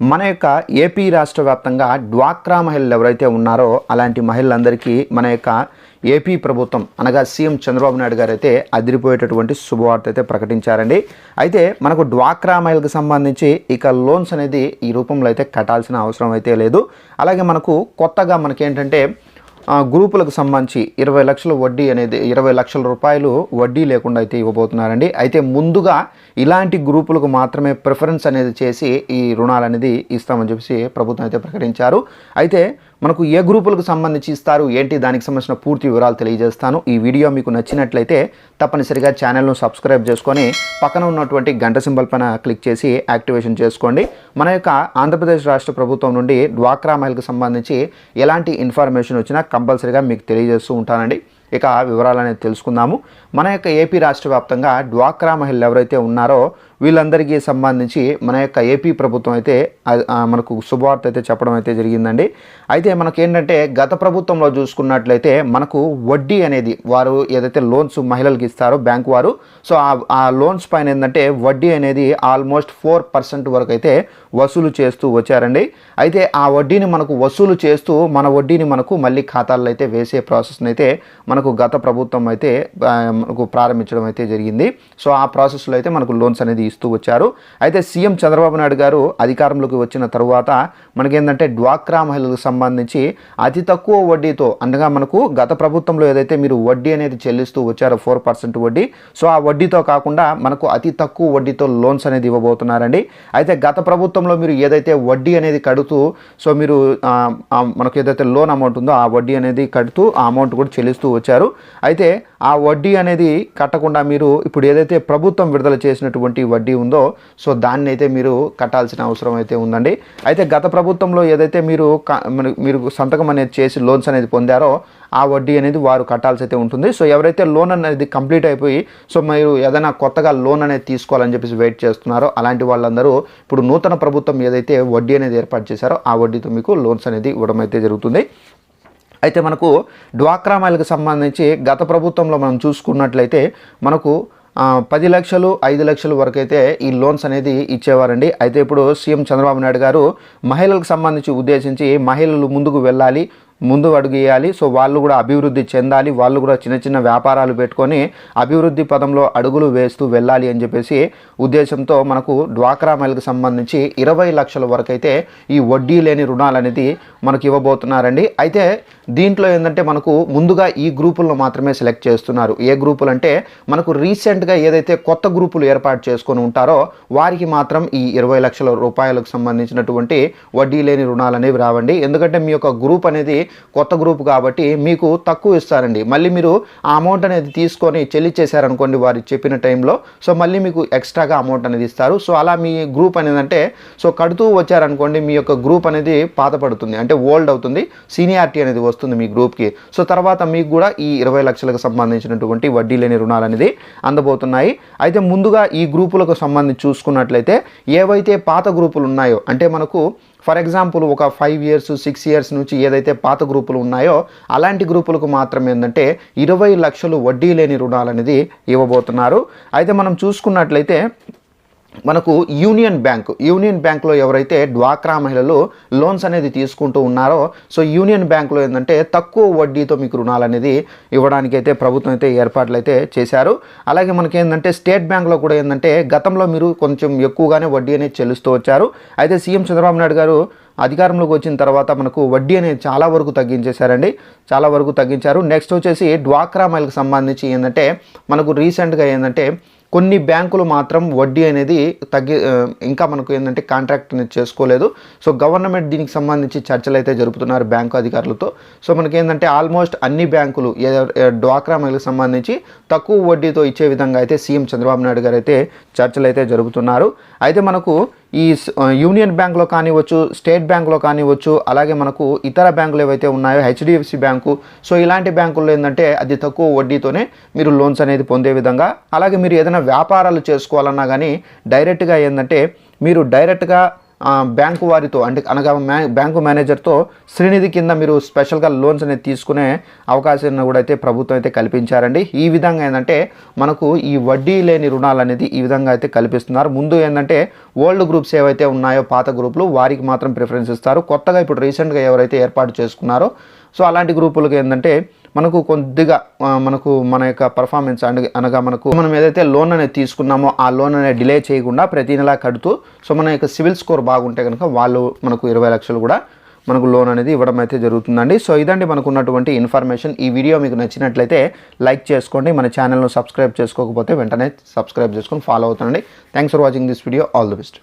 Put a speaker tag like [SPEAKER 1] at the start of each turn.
[SPEAKER 1] మన యొక్క ఏపీ రాష్ట్ర వ్యాప్తంగా డ్వాక్రా మహిళలు ఎవరైతే ఉన్నారో అలాంటి మహిళలందరికీ మన యొక్క ఏపీ ప్రభుత్వం అనగా సీఎం చంద్రబాబు నాయుడు గారు అయితే అదిరిపోయేటటువంటి శుభవార్త అయితే ప్రకటించారండి. అయితే మనకు డ్వాక్రా మహిళకు సంబంధించి ఇక లోన్స్ అనేది ఈ రూపంలో అయితే కట్టాల్సిన అవసరం అయితే లేదు. అలాగే మనకు కొత్తగా మనకేంటంటే గ్రూపులకు సంబంధించి ఇరవై లక్షల వడ్డీ అనేది ఇరవై లక్షల రూపాయలు వడ్డీ లేకుండా అయితే ఇవ్వబోతున్నారండి. అయితే ముందుగా ఇలాంటి గ్రూపులకు మాత్రమే ప్రిఫరెన్స్ అనేది చేసి ఈ రుణాలు అనేది ఇస్తామని చెప్పేసి ప్రభుత్వం అయితే ప్రకటించారు. అయితే మనకు ఏ గ్రూపులకు సంబంధించి ఇస్తారు ఏంటి దానికి సంబంధించిన పూర్తి వివరాలు తెలియజేస్తాను. ఈ వీడియో మీకు నచ్చినట్లయితే తప్పనిసరిగా ఛానల్ను సబ్స్క్రైబ్ చేసుకొని పక్కన ఉన్నటువంటి గంట సింబల్ పైన క్లిక్ చేసి యాక్టివేషన్ చేసుకోండి. మన యొక్క ఆంధ్రప్రదేశ్ రాష్ట్ర ప్రభుత్వం నుండి డ్వాక్రా మహిళకు సంబంధించి ఎలాంటి ఇన్ఫర్మేషన్ వచ్చినా కంపల్సరీగా మీకు తెలియజేస్తూ ఉంటానండి. ఇక వివరాలు అనేది తెలుసుకుందాము. మన యొక్క ఏపీ రాష్ట్ర వ్యాప్తంగా డ్వాక్రా మహిళలు ఎవరైతే ఉన్నారో వీళ్ళందరికీ సంబంధించి మన యొక్క ఏపీ ప్రభుత్వం అయితే మనకు శుభవార్త అయితే చెప్పడం అయితే జరిగిందండి. అయితే మనకేంటంటే గత ప్రభుత్వంలో చూసుకున్నట్లయితే మనకు వడ్డీ అనేది వారు ఏదైతే లోన్స్ మహిళలకు ఇస్తారో బ్యాంకు వారు సో ఆ ఆ లోన్స్ పైన ఏంటంటే వడ్డీ అనేది ఆల్మోస్ట్ ఫోర్ పర్సెంట్ వరకు అయితే వసూలు చేస్తూ వచ్చారండి. అయితే ఆ వడ్డీని మనకు వసూలు చేస్తూ మన వడ్డీని మనకు మళ్ళీ ఖాతాల్లో అయితే వేసే ప్రాసెస్ని అయితే మనకు గత ప్రభుత్వం అయితే మనకు ప్రారంభించడం అయితే జరిగింది. సో ఆ ప్రాసెస్లో అయితే మనకు లోన్స్ అనేది ఇస్తూ వచ్చారు. అయితే సీఎం చంద్రబాబు నాయుడు గారు అధికారంలోకి వచ్చిన తరువాత మనకేంటంటే డ్వాక్రా మహిళలకు సంబంధించి అతి తక్కువ వడ్డీతో అనగా మనకు గత ప్రభుత్వంలో ఏదైతే మీరు వడ్డీ అనేది చెల్లిస్తూ వచ్చారో ఫోర్ పర్సెంట్ వడ్డీ సో ఆ వడ్డీతో కాకుండా మనకు అతి తక్కువ వడ్డీతో లోన్స్ అనేది ఇవ్వబోతున్నారండి. అయితే గత ప్రభుత్వంలో మీరు ఏదైతే వడ్డీ అనేది కడుతూ సో మీరు మనకు ఏదైతే లోన్ అమౌంట్ ఉందో ఆ వడ్డీ అనేది కడుతూ ఆ అమౌంట్ కూడా చెల్లిస్తూ వచ్చారు. అయితే ఆ వడ్డీ అనేది కట్టకుండా మీరు ఇప్పుడు ఏదైతే ప్రభుత్వం విడుదల చేసినటువంటి వడ్డీ ఉందో సో దాన్ని అయితే మీరు కట్టాల్సిన అవసరం అయితే ఉందండి. అయితే గత ప్రభుత్వంలో ఏదైతే మీరు మీరు- మీరు సంతకం అనేది చేసి లోన్స్ అనేది పొందారో ఆ వడ్డీ అనేది వారు కట్టాల్సి అయితే ఉంటుంది. సో ఎవరైతే లోన్ అనేది కంప్లీట్ అయిపోయి సో మీరు ఏదైనా కొత్తగా లోన్ అనేది తీసుకోవాలని చెప్పేసి వెయిట్ చేస్తున్నారో అలాంటి వాళ్ళందరూ ఇప్పుడు నూతన ప్రభుత్వం ఏదైతే వడ్డీ అనేది ఏర్పాటు చేశారో ఆ వడ్డీతో మీకు లోన్స్ అనేది ఇవ్వడం అయితే జరుగుతుంది. అయితే మనకు డ్వాక్రా మహిళకు సంబంధించి గత ప్రభుత్వంలో మనం చూసుకున్నట్లయితే మనకు పది లక్షలు ఐదు లక్షల వరకు అయితే ఈ లోన్స్ అనేది ఇచ్చేవారండి. అయితే ఇప్పుడు సీఎం చంద్రబాబు నాయుడు గారు మహిళలకు సంబంధించి ఉద్దేశించి మహిళలు ముందుకు వెళ్ళాలి ముందు అడుగు వేయాలి. సో వాళ్ళు కూడా అభివృద్ధి చెందాలి. వాళ్ళు కూడా చిన్న చిన్న వ్యాపారాలు పెట్టుకొని అభివృద్ధి పదంలో అడుగులు వేస్తూ వెళ్ళాలి అని చెప్పేసి ఉద్దేశంతో మనకు డ్వాక్రా మహిళకు సంబంధించి ఇరవై లక్షల వరకు అయితే ఈ వడ్డీ లేని రుణాలు అనేది మనకి ఇవ్వబోతున్నారండి. అయితే దీంట్లో ఏంటంటే మనకు ముందుగా ఈ గ్రూపులను మాత్రమే సెలెక్ట్ చేస్తున్నారు. ఏ గ్రూపులు అంటే మనకు రీసెంట్గా ఏదైతే కొత్త గ్రూపులు ఏర్పాటు చేసుకొని ఉంటారో వారికి మాత్రం ఈ ఇరవై లక్షల రూపాయలకు సంబంధించినటువంటి వడ్డీ లేని రుణాలు అనేవి రావండి. ఎందుకంటే మీ యొక్క గ్రూప్ అనేది కొత్త గ్రూప్ కాబట్టి మీకు తక్కువ ఇస్తారండి. మళ్ళీ మీరు ఆ అమౌంట్ అనేది తీసుకొని చెల్లించేశారనుకోండి వారు చెప్పిన టైంలో సో మళ్ళీ మీకు ఎక్స్ట్రాగా అమౌంట్ అనేది ఇస్తారు. సో అలా మీ గ్రూప్ అనేది అంటే సో కడుతూ వచ్చారనుకోండి మీ యొక్క గ్రూప్ అనేది పాతపడుతుంది అంటే ఓల్డ్ అవుతుంది సీనియారిటీ అనేది వస్తుంది మీ గ్రూప్కి. సో తర్వాత మీకు కూడా ఈ ఇరవై లక్షలకు సంబంధించినటువంటి వడ్డీ లేని రుణాలు అనేది అందబోతున్నాయి. అయితే ముందుగా ఈ గ్రూపులకు సంబంధించి చూసుకున్నట్లయితే ఏవైతే పాత గ్రూపులు ఉన్నాయో అంటే మనకు ఫర్ ఎగ్జాంపుల్ ఒక ఫైవ్ ఇయర్స్ సిక్స్ ఇయర్స్ నుంచి ఏదైతే పాత గ్రూపులు ఉన్నాయో అలాంటి గ్రూపులకు మాత్రం ఏంటంటే ఇరవై లక్షలు వడ్డీ లేని రుణాలు అనేది ఇవ్వబోతున్నారు. అయితే మనం చూసుకున్నట్లయితే మనకు యూనియన్ బ్యాంక్ యూనియన్ బ్యాంక్లో ఎవరైతే డ్వాక్రా మహిళలు లోన్స్ అనేది తీసుకుంటూ ఉన్నారో సో యూనియన్ బ్యాంక్లో ఏంటంటే తక్కువ వడ్డీతో మీకు రుణాలు అనేది ఇవ్వడానికైతే ప్రభుత్వం అయితే ఏర్పాట్లు అయితే చేశారు. అలాగే మనకి ఏంటంటే స్టేట్ బ్యాంక్లో కూడా ఏంటంటే గతంలో మీరు కొంచెం ఎక్కువగానే వడ్డీ అనేది చెల్లిస్తూ వచ్చారు. అయితే సీఎం చంద్రబాబు నాయుడు గారు అధికారంలోకి వచ్చిన తర్వాత మనకు వడ్డీ అనేది చాలా వరకు తగ్గించేశారండి. చాలా వరకు తగ్గించారు. నెక్స్ట్ వచ్చేసి డ్వాక్రా మహిళకు సంబంధించి ఏంటంటే మనకు రీసెంట్గా ఏంటంటే కొన్ని బ్యాంకులు మాత్రం వడ్డీ అనేది తగ్గి ఇంకా మనకు ఏంటంటే కాంట్రాక్ట్ అనేది చేసుకోలేదు. సో గవర్నమెంట్ దీనికి సంబంధించి చర్చలు అయితే జరుపుతున్నారు బ్యాంకు అధికారులతో. సో మనకి ఏంటంటే ఆల్మోస్ట్ అన్ని బ్యాంకులు డ్వాక్రా మహిళలకు సంబంధించి తక్కువ వడ్డీతో ఇచ్చే విధంగా అయితే సీఎం చంద్రబాబు నాయుడు గారు అయితే చర్చలు అయితే జరుపుతున్నారు. అయితే మనకు ఈ యూనియన్ బ్యాంక్లో కానివ్వచ్చు స్టేట్ బ్యాంక్లో కానివ్వచ్చు అలాగే మనకు ఇతర బ్యాంకులు ఏవైతే ఉన్నాయో హెచ్డిఎఫ్సి బ్యాంకు సో ఇలాంటి బ్యాంకుల్లో ఏంటంటే అది తక్కువ వడ్డీతోనే మీరు లోన్స్ అనేది పొందే విధంగా అలాగే మీరు ఏదైనా వ్యాపారాలు చేసుకోవాలన్నా కానీ డైరెక్ట్గా ఏంటంటే మీరు డైరెక్ట్గా బ్యాంకు వారితో అంటే అనగా మ్యా బ్యాంకు మేనేజర్తో శ్రీనిధి కింద మీరు స్పెషల్గా లోన్స్ అనేది తీసుకునే అవకాశాన్ని కూడా అయితే ప్రభుత్వం అయితే కల్పించారండి. ఈ విధంగా ఏంటంటే మనకు ఈ వడ్డీ లేని రుణాలు అనేది ఈ విధంగా అయితే కల్పిస్తున్నారు. ముందు ఏంటంటే ఓల్డ్ గ్రూప్స్ ఏవైతే ఉన్నాయో పాత గ్రూపులు వారికి మాత్రం ప్రిఫరెన్స్ ఇస్తారు. కొత్తగా ఇప్పుడు రీసెంట్గా ఎవరైతే ఏర్పాటు చేసుకున్నారో సో అలాంటి గ్రూపులకు ఏంటంటే మనకు కొద్దిగా మనకు మన యొక్క పర్ఫార్మెన్స్ అండ్ అనగా మనకు మనం ఏదైతే లోన్ అనేది తీసుకున్నామో ఆ లోన్ అనేది డిలే చేయకుండా ప్రతి నెలా కడుతూ సో మన యొక్క సివిల్ స్కోర్ బాగుంటే కనుక వాళ్ళు మనకు ఇరవై లక్షలు కూడా మనకు లోన్ అనేది ఇవ్వడం అయితే జరుగుతుందండి. సో ఇదండి మనకు ఉన్నటువంటి ఇన్ఫర్మేషన్ ఈ వీడియో మీకు నచ్చినట్లయితే లైక్ చేసుకోండి. మన ఛానల్ను సబ్స్క్రైబ్ చేసుకోకపోతే వెంటనే సబ్స్క్రైబ్ చేసుకొని follow అవుతుండండి. Thanks for watching this video all the best